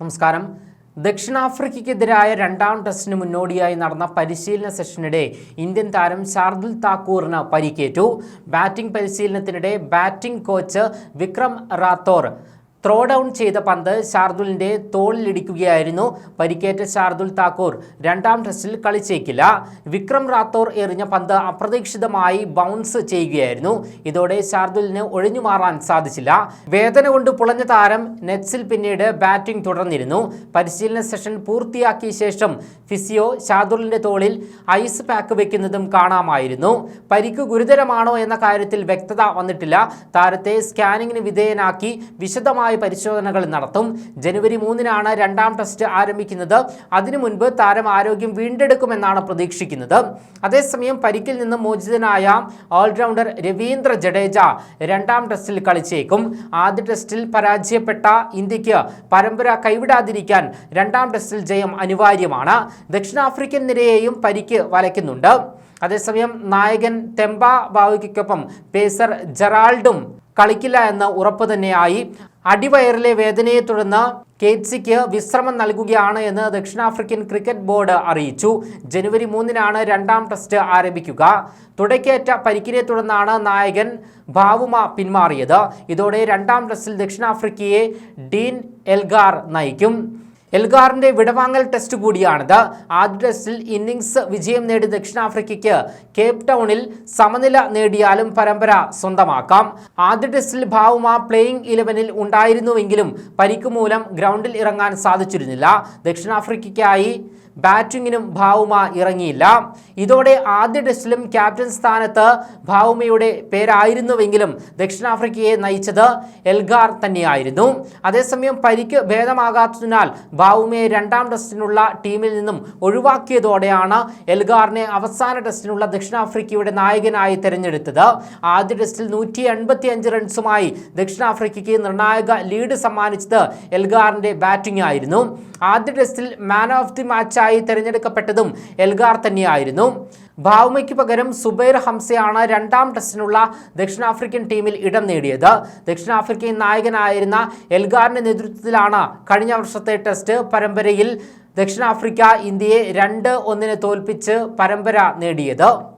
നമസ്കാരം. ദക്ഷിണാഫ്രിക്കയ്ക്കെതിരായ രണ്ടാം ടെസ്റ്റിന് മുന്നോടിയായി നടന്ന പരിശീലന സെഷനിടെ ഇന്ത്യൻ താരം ശാർദുൽ താക്കൂറിന് പരിക്കേറ്റു. Batting പരിശീലനത്തിനിടെ batting coach Vikram Rathour throw down ചെയ്ത പന്ത് ശാർദുലിന്റെ തോളിലിടിക്കുകയായിരുന്നു. പരിക്കേറ്റ ശാർദുൽ താക്കൂർ രണ്ടാം ടെസ്റ്റിൽ കളിച്ചേക്കില്ല. വിക്രം റാത്തോർ എറിഞ്ഞ പന്ത് അപ്രതീക്ഷിതമായി ബൗൺസ് ചെയ്യുകയായിരുന്നു. ഇതോടെ ശാർദുലിന് ഒഴിഞ്ഞു മാറാൻ സാധിച്ചില്ല. വേദന കൊണ്ട് പുളഞ്ഞ താരം നെറ്റ്സിൽ പിന്നീട് ബാറ്റിംഗ് തുടർന്നിരുന്നു. പരിശീലന സെഷൻ പൂർത്തിയാക്കിയ ശേഷം ഫിസിയോ ശാർദുലിന്റെ തോളിൽ ഐസ് പാക്ക് വയ്ക്കുന്നതും കാണാമായിരുന്നു. പരിക്ക് ഗുരുതരമാണോ എന്ന കാര്യത്തിൽ വ്യക്തത വന്നിട്ടില്ല. താരത്തെ സ്കാനിങ്ങിന് വിധേയനാക്കി വിശദമായ പരിശോധനകൾ നടത്തും. ജനുവരി മൂന്നിനാണ് രണ്ടാം ടെസ്റ്റ് ആരംഭിക്കുന്നത്. അതിനു മുൻപ് താരം ആരോഗ്യം വീണ്ടെടുക്കുമെന്നാണ് പ്രതീക്ഷിക്കുന്നത്. അതേസമയം പരിക്കിൽ നിന്ന് മോചിതനായ ഓൾറൗണ്ടർ രവീന്ദ്ര ജഡേജ രണ്ടാം ടെസ്റ്റിൽ കളിച്ചേക്കും. ആദ്യ ടെസ്റ്റിൽ പരാജയപ്പെട്ട ഇന്ത്യയ്ക്ക് പരമ്പര കൈവിടാതിരിക്കാൻ രണ്ടാം ടെസ്റ്റിൽ ജയം അനിവാര്യമാണ്. ദക്ഷിണാഫ്രിക്കൻ നിരയെയും പരിക്ക് വലയ്ക്കുന്നുണ്ട്. അതേസമയം നായകൻ തെമ്പ ബാവുക്കൊപ്പം പേസർ ജെറാൾഡും കളിക്കില്ല എന്ന ഉറപ്പ് തന്നെയായി. അടിവയറിലെ വേദനയെ തുടർന്ന് കേറ്റ്സിക്ക് വിശ്രമം നൽകുകയാണ് എന്ന് ദക്ഷിണാഫ്രിക്കൻ ക്രിക്കറ്റ് ബോർഡ് അറിയിച്ചു. ജനുവരി മൂന്നിനാണ് രണ്ടാം ടെസ്റ്റ് ആരംഭിക്കുക. തുടക്കേറ്റ പരിക്കിനെ തുടർന്നാണ് നായകൻ ഭാവുമ പിന്മാറിയത്. ഇതോടെ രണ്ടാം ടെസ്റ്റിൽ ദക്ഷിണാഫ്രിക്കയെ ഡീൻ എൽഗാർ നയിക്കും. എൽഗാറിന്റെ വിടവാങ്ങൽ ടെസ്റ്റ് കൂടിയാണിത്. ആദ്യ ടെസ്റ്റിൽ ഇന്നിംഗ്സ് വിജയം നേടി ദക്ഷിണാഫ്രിക്കയ്ക്ക് കേപ് ടൗണിൽ സമനില നേടിയാലും പരമ്പര സ്വന്തമാക്കാം. ആദ്യ ടെസ്റ്റിൽ ഭാവുമ പ്ലേയിംഗ് ഇലവനിൽ ഉണ്ടായിരുന്നുവെങ്കിലും പരിക്കുമൂലം ഗ്രൗണ്ടിൽ ഇറങ്ങാൻ സാധിച്ചിരുന്നില്ല. ദക്ഷിണാഫ്രിക്കയ്ക്കായി ബാറ്റിങ്ങിനും ഭാവുമ ഇറങ്ങിയില്ല. ഇതോടെ ആദ്യ ടെസ്റ്റിലും ക്യാപ്റ്റൻ സ്ഥാനത്ത് ഭാവുമയുടെ പേരായിരുന്നുവെങ്കിലും ദക്ഷിണാഫ്രിക്കയെ നയിച്ചത് എൽഗാർ തന്നെയായിരുന്നു. അതേസമയം പരിക്ക് ഭേദമാകാത്തതിനാൽ ഭാവുമയെ രണ്ടാം ടെസ്റ്റിനുള്ള ടീമിൽ നിന്നും ഒഴിവാക്കിയതോടെയാണ് എൽഗാറിനെ അവസാന ടെസ്റ്റിനുള്ള ദക്ഷിണാഫ്രിക്കയുടെ നായകനായി തെരഞ്ഞെടുത്തത്. ആദ്യ ടെസ്റ്റിൽ നൂറ്റി എൺപത്തി അഞ്ച് റൺസുമായി ദക്ഷിണാഫ്രിക്കയ്ക്ക് നിർണായക ലീഡ് സമ്മാനിച്ചത് എൽഗാറിന്റെ ബാറ്റിംഗ് ആയിരുന്നു. ആദ്യ ടെസ്റ്റിൽ മാൻ ഓഫ് ദി മാച്ചായി തിരഞ്ഞെടുക്കപ്പെട്ടതും എൽഗാർ തന്നെയായിരുന്നു. ഭാവുമയ്ക്ക് പകരം സുബൈർ ഹംസയാണ് രണ്ടാം ടെസ്റ്റിനുള്ള ദക്ഷിണാഫ്രിക്കൻ ടീമിൽ ഇടം നേടിയത്. ദക്ഷിണാഫ്രിക്കൻ നായകനായിരുന്ന എൽഗാറിന്റെ നേതൃത്വത്തിലാണ് കഴിഞ്ഞ വർഷത്തെ ടെസ്റ്റ് പരമ്പരയിൽ ദക്ഷിണാഫ്രിക്ക ഇന്ത്യയെ രണ്ട് ഒന്നിന് തോൽപ്പിച്ച് പരമ്പര നേടിയത്.